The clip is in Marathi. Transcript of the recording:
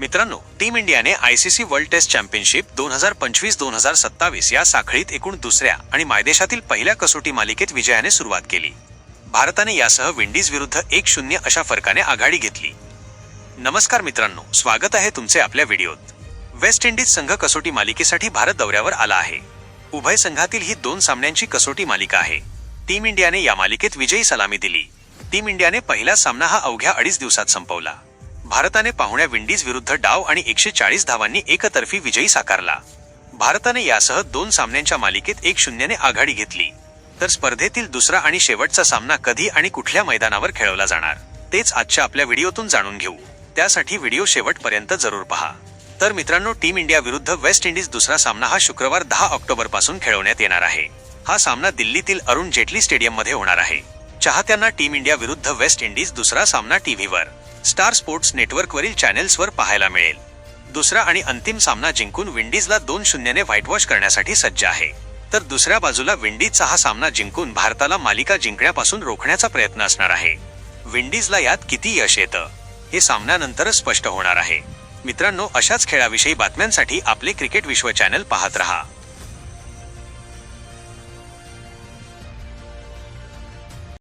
मित्रांनो टीम इंडियाने आयसीसी वर्ल्ड टेस्ट चॅम्पियनशिप दोन हजार पंचवीस दोन हजार सत्तावीस या साखळीत एकूण दुसऱ्या आणि मायदेशातील पहिल्या कसोटी मालिकेत विजयाने सुरुवात केली. भारताने यासह विंडीज विरुद्ध एक शून्य अशा फरकाने आघाडी घेतली. नमस्कार मित्रांनो स्वागत आहे तुमचे आपल्या व्हिडिओत. वेस्ट इंडिज संघ कसोटी मालिकेसाठी भारत दौऱ्यावर आला आहे. उभय संघातील ही दोन सामन्यांची कसोटी मालिका आहे. टीम इंडियाने या मालिकेत विजयी सलामी दिली. टीम इंडियाने पहिला सामना हा अवघ्या अडीच दिवसात संपवला. भारताने पाहुण्या विंडीज विरुद्ध डाव आणि एकशे चाळीस धावांनी एकतर्फी विजयी साकारला. भारताने यासह दोन सामन्यांच्या मालिकेत एक शून्यने आघाडी घेतली. तर स्पर्धेतील दुसरा आणि शेवटचा सामना कधी आणि कुठल्या मैदानावर खेळवला जाणार? तेच आजच्या आपल्या व्हिडिओतून जाणून घेऊ. त्यासाठी व्हिडिओ शेवटपर्यंत जरूर पहा. तर मित्रांनो टीम इंडिया विरुद्ध वेस्ट इंडिज दुसरा सामना हा शुक्रवार दहा ऑक्टोबरपासून खेळवण्यात येणार आहे. हा सामना दिल्लीतील अरुण जेटली स्टेडियममध्ये होणार आहे. चाहत्यांना टीम इंडिया विरुद्ध वेस्ट इंडिज दुसरा सामना टीव्हीवर. स्टार स्पोर्ट्स नेटवर्कवरील चॅनेल्सवर पाहायला मिळेल. दुसरा आणि अंतिम सामना जिंकून विंडीजला दोन शून्यने व्हाईट वॉश करण्यासाठी सज्ज आहे. तर दुसऱ्या बाजूला विंडीजचा हा सामना जिंकून भारताला मालिका जिंकण्यापासून रोखण्याचा प्रयत्न असणार आहे. विंडीजला यात किती यश येतं? हे सामन्यानंतरच स्पष्ट होणार आहे. मित्रांनो अशाच खेळाविषयी बातम्यांसाठी आपले क्रिकेट विश्व चॅनल पाहत रहा.